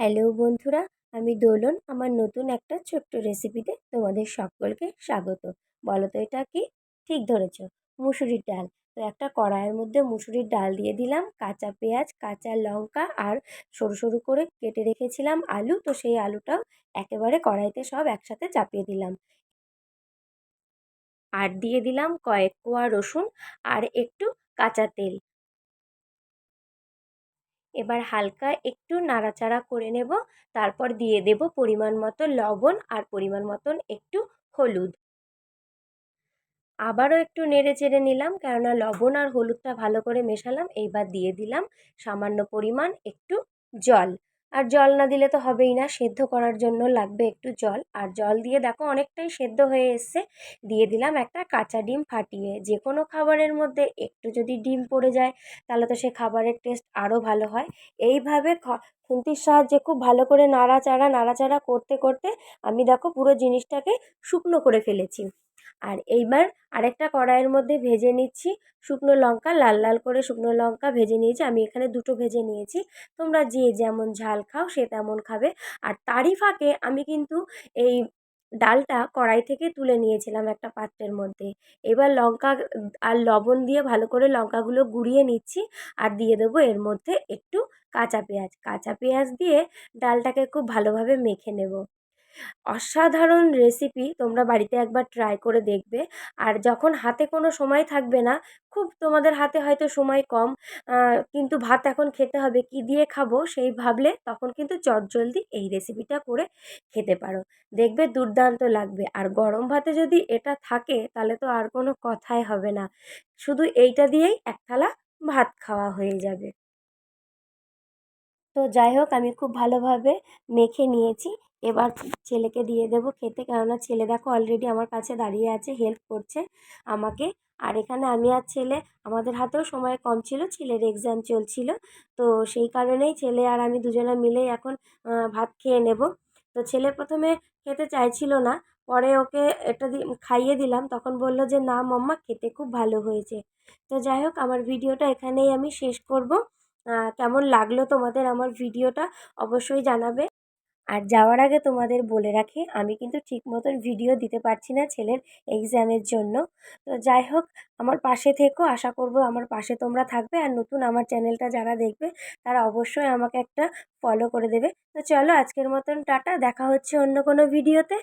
Hello বন্ধুরা, আমি দোলন। আমার নতুন একটা ছোট্ট রেসিপিতে তোমাদের সকলকে স্বাগত। বলো তো এটা কি? ঠিক ধরেছ, মুসুরির ডাল। তো একটা কড়াইয়ের মধ্যে মুসুরির ডাল দিয়ে দিলাম, কাঁচা পেঁয়াজ, কাঁচা লঙ্কা আর সরু সরু করে কেটে রেখেছিলাম আলু। তো সেই আলুটাও একেবারে কড়াইতে সব একসাথে চাপিয়ে দিলাম। আর দিয়ে দিলাম কয়েক কোয়া রসুন আর একটু কাঁচা তেল। এবার হালকা একটু নাড়াচাড়া করে নেব। তারপর দিয়ে দেব পরিমাণ মতো লবণ আর পরিমাণ মতন একটু হলুদ। আবারও একটু নেড়ে চেড়ে নিলাম, কেননা লবণ আর হলুদটা ভালো করে মেশালাম। এইবার দিয়ে দিলাম সামান্য পরিমাণ একটু জল। আর জল না দিলে তো হবেই না। সেদ্ধ করার জন্য লাগবে একটু জল। আর জল দিয়ে দেখো অনেকটাই সেদ্ধ হয়ে এসছে। দিয়ে দিলাম একটা কাঁচা ডিম ফাটিয়ে। যে কোনো খাবারের মধ্যে একটু যদি ডিম পড়ে যায়, তাহলে তো সে খাবারের টেস্ট আরও ভালো হয়। এইভাবে খুন্তির সাহায্যে খুব ভালো করে নাড়াচাড়া নাড়াচাড়া করতে করতে আমি দেখো পুরো জিনিসটাকে শুকনো করে ফেলেছি। আর এইবার আরেকটা কড়াইয়ের মধ্যে ভেজে নিচ্ছি শুকনো লঙ্কা, লাল লাল করে শুকনো লঙ্কা ভেজে নিয়েছি। আমি এখানে দুটো ভেজে নিয়েছি। তোমরা যে যেমন ঝাল খাও সে তেমন খাবে। আর তারই ফাঁকে আমি কিন্তু এই ডালটা কড়াই থেকে তুলে নিয়েছিলাম একটা পাত্রের মধ্যে। এবার লঙ্কা আর লবণ দিয়ে ভালো করে লঙ্কাগুলো গুঁড়িয়ে নিচ্ছি আর দিয়ে দেবো এর মধ্যে একটু কাঁচা পেঁয়াজ। কাঁচা পেঁয়াজ দিয়ে ডালটাকে খুব ভালোভাবে মেখে নেব। অসাধারণ রেসিপি তোমরা বাড়িতে একবার ট্রাই করে দেখবে। আর যখন হাতে কোনো সময় থাকবে না, খুব তোমাদের হাতে হয়তো সময় কম কিন্তু ভাত এখন খেতে হবে, কি দিয়ে খাব সেই ভাবলে তখন কিন্তু চটজলদি এই রেসিপিটা করে খেতে পারো। দেখবে দুর্দান্ত লাগবে। আর গরম ভাতে যদি এটা থাকে, তাহলে তো আর কোনো কথাই হবে না। শুধু এইটা দিয়েই এক থালা ভাত খাওয়া হয়ে যাবে। তো যাই হোক, আমি খুব ভালোভাবে মেখে নিয়েছি। এবার ছেলেকে দিয়ে দেবো খেতে। কেননা ছেলে দেখো অলরেডি আমার কাছে দাঁড়িয়ে আছে হেল্প করছে আমাকে। আর এখানে আমি আর ছেলে, আমাদের হাতেও সময় কম ছিল, ছেলের এক্সাম চলছিল। তো সেই কারণেই ছেলে আর আমি দুজনে মিলেই এখন ভাত খেয়ে নেব। তো ছেলে প্রথমে খেতে চাইছিল না, পরে ওকে এটা খাইয়ে দিলাম। তখন বলল যে, না মাম্মা, খেতে খুব ভালো হয়েছে। তো যাই হোক, আমার ভিডিওটা এখানেই আমি শেষ করব। কেমন লাগল তোমাদের আমার ভিডিওটা অবশ্যই জানাবে। আর যাওয়ার আগে তোমাদের বলে রাখি, আমি কিন্তু ঠিক মতন ভিডিও দিতে পারছি না ছেলের এক্সামের জন্য। তো যাই হোক, আমার পাশে থেকো, আশা করব আমার পাশে তোমরা থাকবে। আর নতুন আমার চ্যানেলটা যারা দেখবে, তারা অবশ্যই আমাকে একটা ফলো করে দেবে। তো চলো আজকের মতন, টাটা। দেখা হচ্ছে অন্য কোনো ভিডিওতে